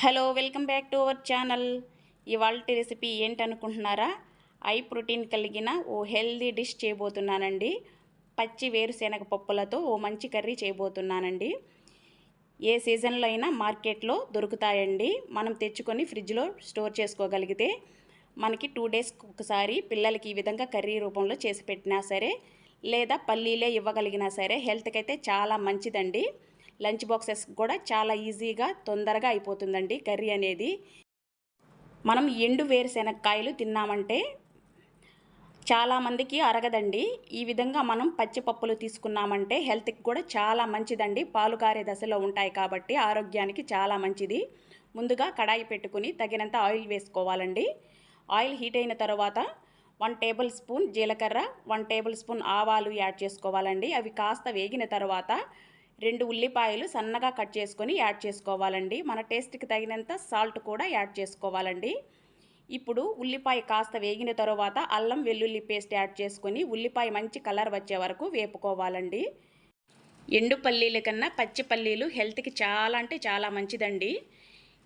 Hello welcome back to our channel. ఇవాళ recipe ఏంటనుకుంటున్నారా? High protein కలిగిన ఓ హెల్దీ డిష్ చేయబోతున్నానండి. పచ్చి వేరుశెనగ పప్పులతో ఓ మంచి కర్రీ చేయబోతున్నానండి. ఏ సీజన్లో అయినా మార్కెట్లో దొరుకుతాయండి. మనం తెచ్చుకొని ఫ్రిడ్జ్లో స్టోర్ చేసుకోగలిగితే మనకి టూ డేస్కి ఒకసారి పిల్లలకి ఈ విధంగా కర్రీ రూపంలో చేసి పెట్టినా సరే లేదా పల్లీలే ఇవ్వగలిగినా సరే హెల్త్కి అయితే చాలా మంచిదండి. లంచ్ బాక్సెస్ కూడా చాలా ఈజీగా తొందరగా అయిపోతుందండి కర్రీ అనేది. మనం ఎండు వేరుశెనక్కాయలు తిన్నామంటే చాలామందికి అరగదండి. ఈ విధంగా మనం పచ్చిపప్పులు తీసుకున్నామంటే హెల్త్కి కూడా చాలా మంచిదండి. పాలు కారే దశలో ఉంటాయి కాబట్టి ఆరోగ్యానికి చాలా మంచిది. ముందుగా కడాయి పెట్టుకుని తగినంత ఆయిల్ వేసుకోవాలండి. ఆయిల్ హీట్ అయిన తర్వాత వన్ టేబుల్ స్పూన్ జీలకర్ర వన్ టేబుల్ స్పూన్ ఆవాలు యాడ్ చేసుకోవాలండి. అవి కాస్త వేగిన తర్వాత రెండు ఉల్లిపాయలు సన్నగా కట్ చేసుకొని యాడ్ చేసుకోవాలండి. మన టేస్ట్కి తగినంత సాల్ట్ కూడా యాడ్ చేసుకోవాలండి. ఇప్పుడు ఉల్లిపాయ కాస్త వేగిన తర్వాత అల్లం వెల్లుల్లి పేస్ట్ యాడ్ చేసుకొని ఉల్లిపాయ మంచి కలర్ వచ్చే వరకు వేపుకోవాలండి. ఎండు పల్లీల కన్నా పచ్చి పల్లీలు హెల్త్కి చాలా అంటే చాలా మంచిదండి.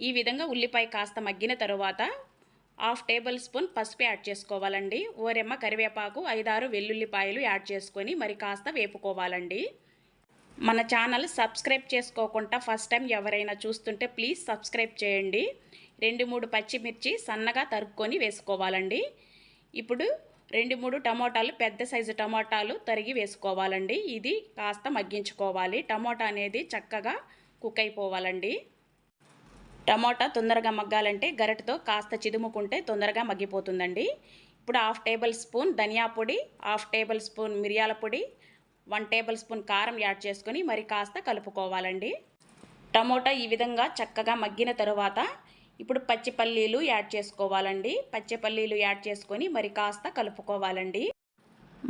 ఈ విధంగా ఉల్లిపాయ కాస్త మగ్గిన తర్వాత హాఫ్ టేబుల్ స్పూన్ పసుపు యాడ్ చేసుకోవాలండి. ఓరెమ్మ కరివేపాకు ఐదారు వెల్లుల్లిపాయలు యాడ్ చేసుకొని మరి కాస్త వేపుకోవాలండి. మన ఛానల్ సబ్స్క్రైబ్ చేసుకోకుండా ఫస్ట్ టైం ఎవరైనా చూస్తుంటే ప్లీజ్ సబ్స్క్రైబ్ చేయండి. రెండు మూడు పచ్చిమిర్చి సన్నగా తరుక్కొని వేసుకోవాలండి. ఇప్పుడు రెండు మూడు టమోటాలు పెద్ద సైజు టమోటాలు తరిగి వేసుకోవాలండి. ఇది కాస్త మగ్గించుకోవాలి. టమోటా అనేది చక్కగా కుక్ అయిపోవాలండి. టమోటా తొందరగా మగ్గాలంటే గరిటతో కాస్త చిదుముకుంటే తొందరగా మగ్గిపోతుందండి. ఇప్పుడు హాఫ్ టేబుల్ స్పూన్ ధనియా పొడి హాఫ్ టేబుల్ స్పూన్ మిరియాల పొడి వన్ టేబుల్ స్పూన్ కారం యాడ్ చేసుకొని మరి కాస్త కలుపుకోవాలండి. టమోటా ఈ విధంగా చక్కగా మగ్గిన తరువాత ఇప్పుడు పచ్చిపల్లీలు యాడ్ చేసుకోవాలండి. పచ్చిపల్లీలు యాడ్ చేసుకొని మరి కాస్త కలుపుకోవాలండి.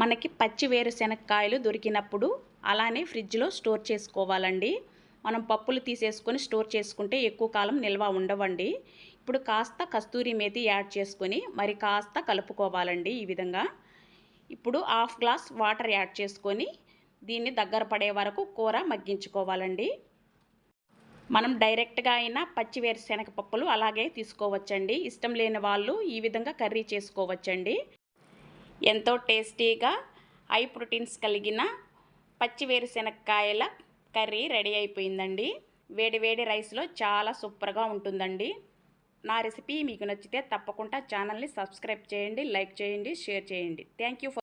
మనకి పచ్చి వేరుశెనక్కాయలు దొరికినప్పుడు అలానే ఫ్రిడ్జ్లో స్టోర్ చేసుకోవాలండి. మనం పప్పులు తీసేసుకొని స్టోర్ చేసుకుంటే ఎక్కువ కాలం నిల్వ ఉండవండి. ఇప్పుడు కాస్త కస్తూరి మేతి యాడ్ చేసుకొని మరి కాస్త కలుపుకోవాలండి ఈ విధంగా. ఇప్పుడు హాఫ్ గ్లాస్ వాటర్ యాడ్ చేసుకొని దీన్ని దగ్గర పడే వరకు కూర మగ్గించుకోవాలండి. మనం డైరెక్ట్గా అయినా పచ్చి వేరుశెనగ పప్పులు అలాగే తీసుకోవచ్చండి. ఇష్టం లేని వాళ్ళు ఈ విధంగా కర్రీ చేసుకోవచ్చండి. ఎంతో టేస్టీగా హై ప్రోటీన్స్ కలిగిన పచ్చి వేరుశనగకాయల కర్రీ రెడీ అయిపోయిందండి. వేడి వేడి రైస్లో చాలా సూపర్గా ఉంటుందండి. నా రెసిపీ మీకు నచ్చితే తప్పకుండా ఛానల్ని సబ్స్క్రైబ్ చేయండి లైక్ చేయండి షేర్ చేయండి. Thank you